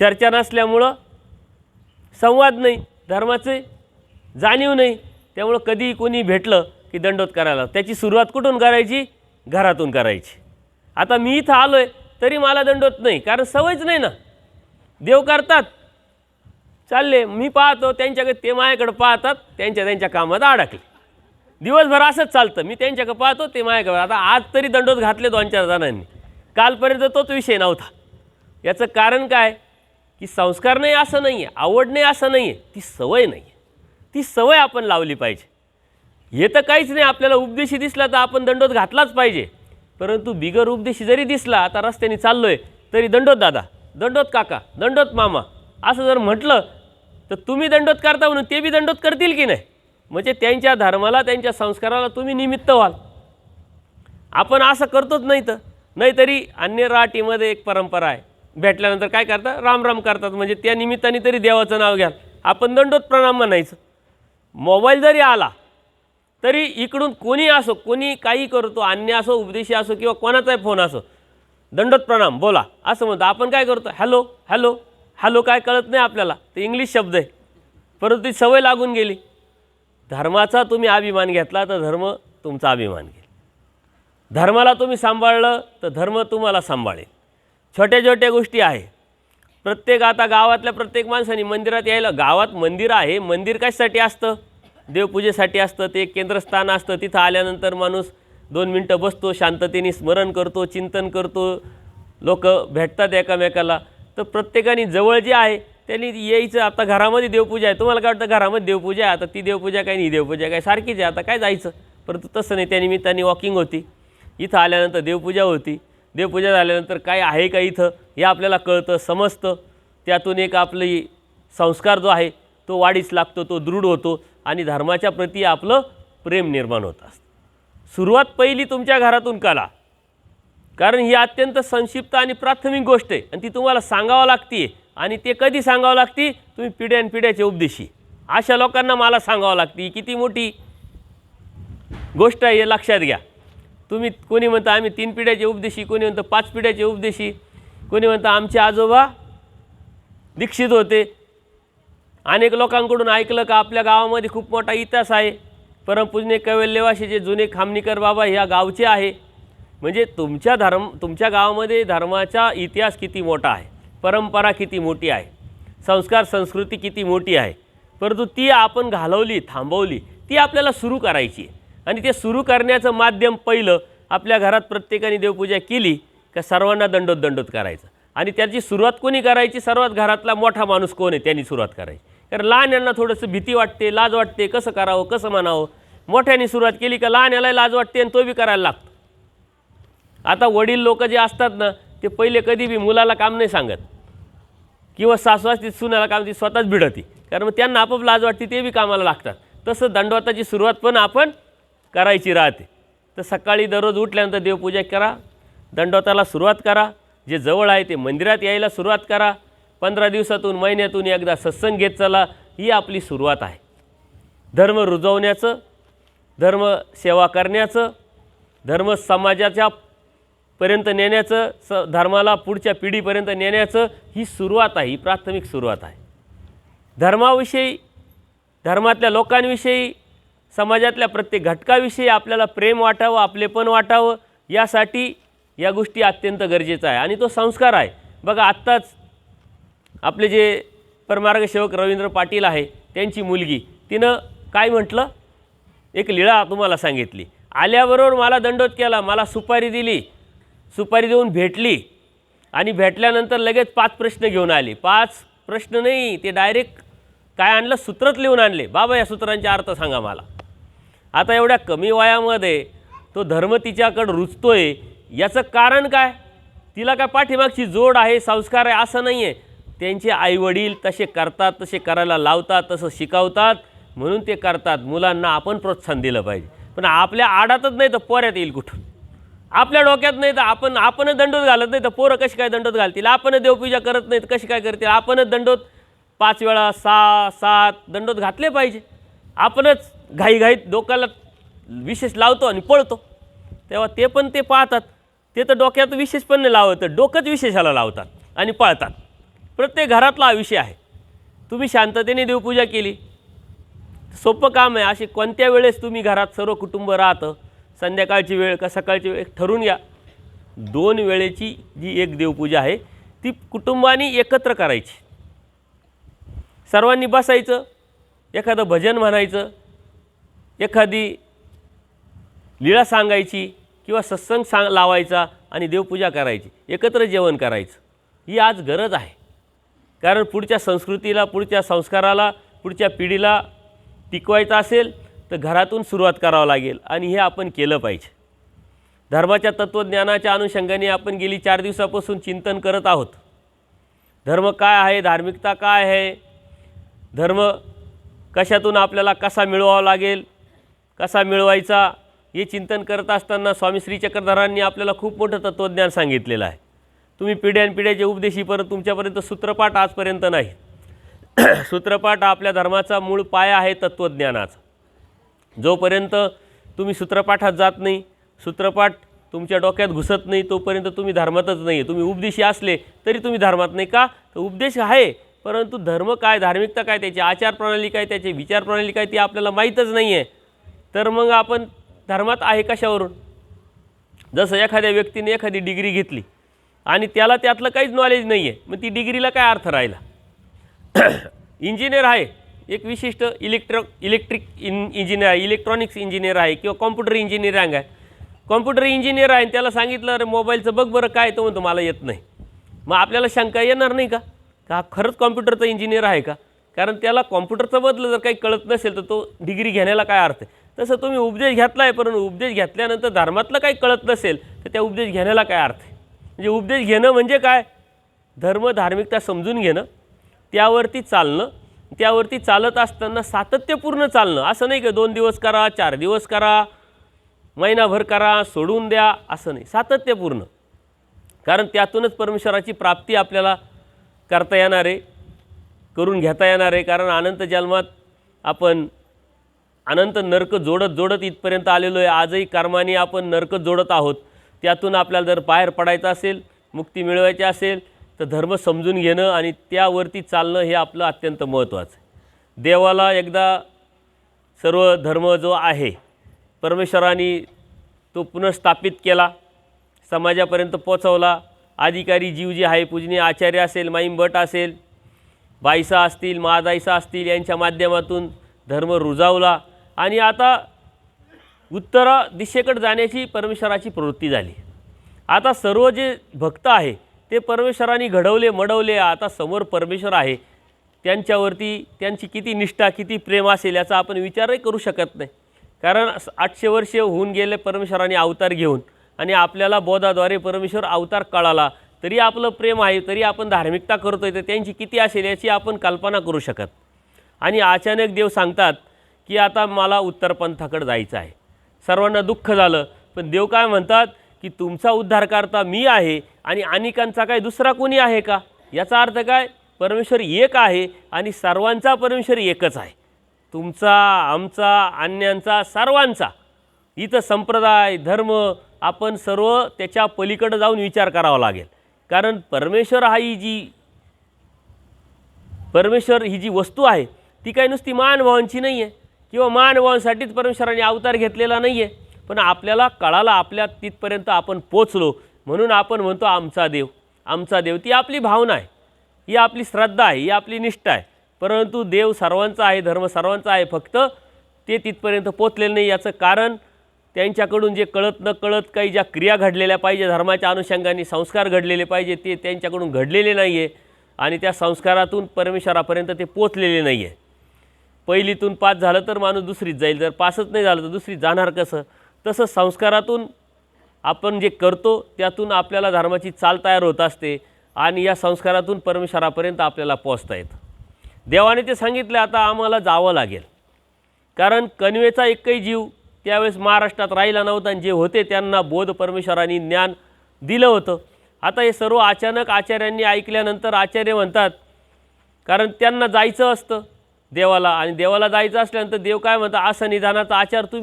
चर्चा नसल्यामुळं संवाद नाही धर्माचे जाणीव नाही. त्यामुळं कधीही कोणी भेटलं की दंडोत करायला त्याची सुरुवात कुठून करायची? घरातून करायची. आता मी इथं आलो आहे तरी मला दंडोत नाही कारण सवयच नाही ना. देव करतात. चालले मी पाहतो त्यांच्याकडे ते माझ्याकडे पाहतात त्यांच्या त्यांच्या कामात अडकले. दिवसभर असंच चालतं मी त्यांच्याकडे पाहतो ते माझ्याकडे आता आज तरी दंडोत घातले दोन चार जणांनी. कालपर्यंत तोच विषय नव्हता. याचं कारण काय? की संस्कार नाही असं नाही आहे आवड नाही असं नाही आहे ती सवय नाही आहे ती सवय आपण लावली पाहिजे. हे तर काहीच नाही आपल्याला उपदेशी दिसला तर आपण दंडोत घातलाच पाहिजे. परंतु बिगर उपदेशी जरी दिसला आता रस्त्याने चाललो आहे तरी दंडोत दादा दंडोत काका दंडोत मामा असं जर म्हटलं तर तुम्ही दंडोत करता म्हणून ते बी दंडोत करतील की नाही? म्हणजे त्यांच्या धर्माला त्यांच्या संस्काराला तुम्ही निमित्त व्हाल. आपण असं करतोच नाही तर. नाहीतरी अन्य राटीमध्ये एक परंपरा आहे. भेटल्यानंतर काय करतात राम राम करतात. म्हणजे त्या निमित्ताने तरी देवाचं नाव घ्याल. आपण दंडोत प्रणाम म्हणायचं. मोबाईल जरी आला तरी इकडून कोणी असो कोणी काही करतो अन्य असो उपदेशी असो किंवा कोणाचाही फोन असो दंडोत प्रणाम बोला. असं म्हणतो. आपण काय करतो? हॅलो हॅलो हॅलो काय कळत नाही आपल्याला. ते इंग्लिश शब्द आहे. परंतु ती सवय लागून गेली. धर्माचा तुम्ही अभिमान घेतला तर धर्म तुमचा अभिमान घेईल. धर्माला तुम्ही सांभाळलं तर धर्म तुम्हाला सांभाळेल. छोट्या छोट्या गोष्टी आहे. प्रत्येक आता गावातल्या प्रत्येक माणसाने मंदिरात यायला गावात मंदिर आहे मंदिर कशासाठी असतं? देवपूजेसाठी असतं ते एक केंद्रस्थान असतं तिथं आल्यानंतर माणूस दोन मिनटं बसतो शांततेने स्मरण करतो चिंतन करतो लोक भेटतात एकामेकाला. तर प्रत्येकाने जवळ जे आहे त्यांनी यायचं आता घरामध्ये देवपूजा आहे. तुम्हाला काय वाटतं घरामध्ये देवपूजा आहे? आता ती देवपूजा काय नाही देवपूजा काय सारखीच आहे. आता काय जायचं? परंतु तसं नाही त्या निमित्ताने वॉकिंग होती. इथं आल्यानंतर देवपूजा होती. देवपूजा झाल्यानंतर काय आहे का इथं हे आपल्याला कळतं समजतं. त्यातून एक आपली संस्कार जो आहे तो वाढीस लागतो तो दृढ होतो आणि धर्माच्या प्रती आपलं प्रेम निर्माण होत असतं. सुरुवात पहिली तुमच्या घरातून करा. कारण ही अत्यंत संक्षिप्त आणि प्राथमिक गोष्ट आहे आणि ती तुम्हाला सांगावं लागते आणि ते कधी सांगावं लागते? तुम्ही पिढ्यान पिढ्याचे उपदेशी. अशा लोकांना मला सांगावं लागते किती मोठी गोष्ट आहे हे लक्षात घ्या. तुम्ही कोणी म्हणता आम्ही तीन पिढ्याचे उपदेशी कोणी म्हणतं पाच पिढ्याचे उपदेशी कोणी म्हणतं आमचे आजोबा दीक्षित होते. अनेक लोकांकडून ऐकलं का आपल्या गावामध्ये खूप मोठा इतिहास आहे. परमपूजने जे जुने खामनीकर बाबा ह्या गावचे आहे. म्हणजे तुमच्या धर्म तुमच्या गावामध्ये धर्माचा इतिहास किती मोठा आहे परंपरा किती मोठी आहे संस्कार संस्कृती किती मोठी आहे परंतु ती आपण घालवली थांबवली ती आपल्याला सुरू करायची आहे. आणि ते सुरू करण्याचं माध्यम पहिलं आपल्या घरात प्रत्येकाने देवपूजा केली का सर्वांना दंडोत दंडोत करायचं. आणि त्याची सुरुवात कोणी करायची? सर्वात घरातला मोठा माणूस कोण आहे? त्यांनी सुरुवात करायची. कारण लहान यांना थोडंसं भीती वाटते लाज वाटते कसं करावं कसं म्हणावं? मोठ्याने सुरुवात केली का लहान याला लाज वाटते आणि तो बी करायला लागतो. आता वडील लोक जे असतात ना ते पहिले कधी बी मुलाला काम नाही सांगत. किंवा सासवास सुनाला काम ती स्वतःच भिडती. कारण मग त्यांना आपोआप लाज वाटते ते बी कामाला लागतात. तसं दंडवताची सुरुवात पण आपण करायची राहते. तर सकाळी दररोज उठल्यानंतर देवपूजा करा. दंडवताला सुरुवात करा. जे जवळ आहे ते मंदिरात यायला सुरुवात करा. पंधरा दिवसातून महिन्यातून एकदा सत्संग घेत चला. ही आपली सुरुवात आहे. धर्म रुजवण्याचं धर्म सेवा करण्याचं धर्म समाजाच्या पर्यंत नेण्याचं स धर्माला पुढच्या पिढीपर्यंत नेण्याचं ही सुरुवात आहे. ही प्राथमिक सुरुवात आहे. धर्माविषयी धर्मातल्या लोकांविषयी समाजातल्या प्रत्येक घटकाविषयी आपल्याला प्रेम वाटावं आपलेपण वाटावं यासाठी या गोष्टी अत्यंत गरजेचं आहे. आणि तो संस्कार आहे. बघा आत्ताच आपले जे परमार्गसेवक रवींद्र पाटील आहे त्यांची मुलगी तिनं काय म्हटलं? एक लीळा तुम्हाला सांगितली. आल्याबरोबर मला दंडोत केला मला सुपारी दिली सुपारी देऊन भेटली आणि भेटल्यानंतर लगेच पाच प्रश्न घेऊन आले. पाच प्रश्न नाही ते डायरेक्ट काय आणलं? सूत्रच लिहून आणले. बाबा या सूत्रांचे अर्थ सांगा मला. आता एवढ्या कमी वयामध्ये तो धर्म तिच्याकडं रुचतोय याचं कारण काय? तिला काय पाठीमागची जोड आहे संस्कार आहे असं नाही आहे त्यांचे आईवडील तसे करतात तसे करायला लावतात तसं शिकवतात म्हणून ते करतात. मुलांना आपण प्रोत्साहन दिलं पाहिजे. पण आपल्या आडातच नाही तर पोऱ्यात येईल कुठून? आपल्या डोक्यात नाही तर आपण आपणच दंडोत घालत नाही तर पोरं कशी काय दंडोत घालतील? आपणच देवपूजा करत नाहीत कशी काय करतील? आपणच दंडोत पाच वेळा सहा सात दंडोत घातले पाहिजे. आपणच घाईघाईत डोक्याला विशेष लावतो आणि पळतो. तेव्हा ते पण ते पाहतात. ते तर डोक्यात विशेष पण नाही लावत डोकंच विशेषाला लावतात आणि पळतात. प्रत्येक घरातला हा विषय आहे. तुम्ही शांततेने देवपूजा केली. सोपं काम आहे अशी कोणत्या वेळेस तुम्ही घरात सर्व कुटुंब राहतं? संध्याकाळची वेळ का सकाळची वेळ? ठरवून घ्या दोन वेळेची जी एक देवपूजा आहे ती कुटुंबाने एकत्र करायची. सर्वांनी बसायचं एखादं भजन म्हणायचं एखादी लीळा सांगायची किंवा सत्संग सांग लावायचा आणि देवपूजा करायची एकत्र जेवण करायचं ही आज गरज आहे. कारण पुढच्या संस्कृतीला पुढच्या संस्काराला पुढच्या पिढीला टिकवायचं असेल तर घरातून सुरुवात करावं लागेल आणि हे आपण केलं पाहिजे. धर्माच्या तत्त्वज्ञानाच्या अनुषंगाने आपण गेली चार दिवसापासून चिंतन करत आहोत. धर्म काय आहे? धार्मिकता काय आहे? धर्म कशातून आपल्याला कसा मिळवावा लागेल? कसा मिळवायचा हे चिंतन करत असताना स्वामी श्री चक्रधरांनी आपल्याला खूप मोठं तत्त्वज्ञान सांगितलेलं आहे. तुम्ही पिढ्यानपिढ्याचे उपदेशी परत तुमच्यापर्यंत सूत्रपाठ आजपर्यंत नाही. सूत्रपाठ आपल्या धर्माचा मूळ पाया आहे तत्त्वज्ञानाचा जोपर्यंत तुम्ही सूत्रपाठात जात नाही सूत्रपाठ तुमच्या डोक्यात घुसत नाही तोपर्यंत तुम्ही धर्मातच नाही आहे तुम्ही उपदेशी असले तरी तुम्ही धर्मात नाही का? तर उपदेश आहे. परंतु धर्म काय धार्मिकता काय त्याची आचारप्रणाली काय त्याची विचारप्रणाली काय ती आपल्याला माहीतच नाही आहे तर मग आपण धर्मात आहे कशावरून? जसं एखाद्या व्यक्तीने एखादी डिग्री घेतली आणि त्याला त्यातलं काहीच नॉलेज नाही आहे मग ती डिग्रीला काय अर्थ राहिला? इंजिनियर आहे एक विशिष्ट electro electric in engineer electronics engineer आहे किंवा कॉम्प्युटर इंजिनिअरिंग आहे. कॉम्प्युटर इंजिनियर आहे आणि त्याला सांगितलं अरे मोबाईलचं बघ बरं काय. तो म्हणतो मला येत नाही. मग आपल्याला शंका येणार नाही का? का हा खरंच कॉम्प्युटरचा इंजिनियर आहे का? कारण त्याला कॉम्प्युटरचं बदलं जर काही कळत नसेल तर तो डिग्री घेण्याला काय अर्थ आहे? तसं तुम्ही उपदेश घेतला आहे परंतु उपदेश घेतल्यानंतर धर्मातलं काही कळत नसेल तर त्या उपदेश घेण्याला काय अर्थ आहे? म्हणजे उपदेश घेणं म्हणजे काय? धर्म धार्मिकता समजून घेणं त्यावरती चालणं त्यावरती चालत असताना सातत्यपूर्ण चालणं. असं नाही का दोन दिवस करा चार दिवस करा महिनाभर करा सोडून द्या असं नाही. सातत्यपूर्ण. कारण त्यातूनच परमेश्वराची प्राप्ती आपल्याला करता येणार आहे करून घेता येणार आहे. कारण अनंत जन्मात आपण अनंत नरक जोडत जोडत इथपर्यंत आलेलो आहे. आजही कर्माने आपण नरक जोडत आहोत. त्यातून आपल्याला जर बाहेर पडायचं असेल मुक्ती मिळवायची असेल तर धर्म समजून घेणं आणि त्यावरती चालणं हे आपलं अत्यंत महत्त्वाचं आहे. देवाला एकदा सर्व धर्म जो आहे परमेश्वराने तो पुनर्स्थापित केला समाजापर्यंत पोचवला अधिकारी जीव जे आहे पूजनीय आचार्य असेल माईम भट असेल बाईसा असतील महादाईसा असतील यांच्या माध्यमातून धर्म रुजावला. आणि आता उत्तर दिशेकडे जाण्याची परमेश्वराची प्रवृत्ती झाली. आता सर्व जे भक्त आहे ते परमेश्वराने घडवले मडवले आता समोर परमेश्वर आहे. त्यांच्यावरती त्यांची किती निष्ठा किती प्रेम असेल याचा आपण विचारही करू शकत नाही. कारण आठशे वर्षे होऊन गेले परमेश्वराने अवतार घेऊन आणि आपल्याला बोधाद्वारे परमेश्वर अवतार कळाला. तरी आपलं प्रेम आहे तरी आपण धार्मिकता करतो आहे तर त्यांची किती असेल याची आपण कल्पना करू शकत. आणि अचानक देव सांगतात की आता मला उत्तरपंथाकडं जायचं आहे. सर्वांना दुःख झालं पण देव काय म्हणतात की तुमचा उद्धारकर्ता मी आहे आणि अनेकांचा काय दुसरा कोणी आहे का? याचा अर्थ काय? परमेश्वर एक आहे आणि सर्वांचा परमेश्वर एकच आहे. तुमचा आमचा अन्यांचा सर्वांचा. इथं संप्रदाय धर्म आपण सर्व त्याच्या पलीकडं जाऊन विचार करावा लागेल. कारण परमेश्वर हा ही जी परमेश्वर ही जी वस्तू आहे ती काही नुसती मानभावांची नाही आहे किंवा मानवांसाठीच परमेश्वराने अवतार घेतलेला नाही आहे पण आपल्याला कळाला आपल्या तिथपर्यंत आपण पोचलो. म्हणून आपण म्हणतो आमचा देव आमचा देव. ती आपली भावना आहे. ही आपली श्रद्धा आहे ही आपली निष्ठा आहे. परंतु देव सर्वांचा आहे धर्म सर्वांचा आहे फक्त ते तिथपर्यंत पोचलेलं नाही. याचं कारण त्यांच्याकडून जे कळत न कळत काही ज्या क्रिया घडलेल्या पाहिजे धर्माच्या अनुषंगाने संस्कार घडलेले पाहिजे ते त्यांच्याकडून घडलेले नाही आहे आणि त्या संस्कारातून परमेश्वरापर्यंत ते पोचलेले नाही आहे पहिलीतून पास झालं तर माणूस दुसरीत जाईल. जर पासच नाही झालं तर दुसरी जाणार कसं? तसं संस्कारातून आपण जे करतो त्यातून आपल्याला धर्माची चाल तयार होत असते आणि या संस्कारातून परमेश्वरापर्यंत आपल्याला पोचता येतं. देवाने ते सांगितलं आता आम्हाला जावं लागेल. कारण कणवेचा एकही जीव त्यावेळेस महाराष्ट्रात राहिला नव्हता आणि जे होते त्यांना बोध परमेश्वराने ज्ञान दिलं होतं. आता हे सर्व अचानक आचार्यांनी ऐकल्यानंतर आचार्य म्हणतात कारण त्यांना जायचं असतं. देवाला आणि देवाला जायचं असल्यानंतर देव काय म्हणतात असं निदानाचा आचार तुम्ही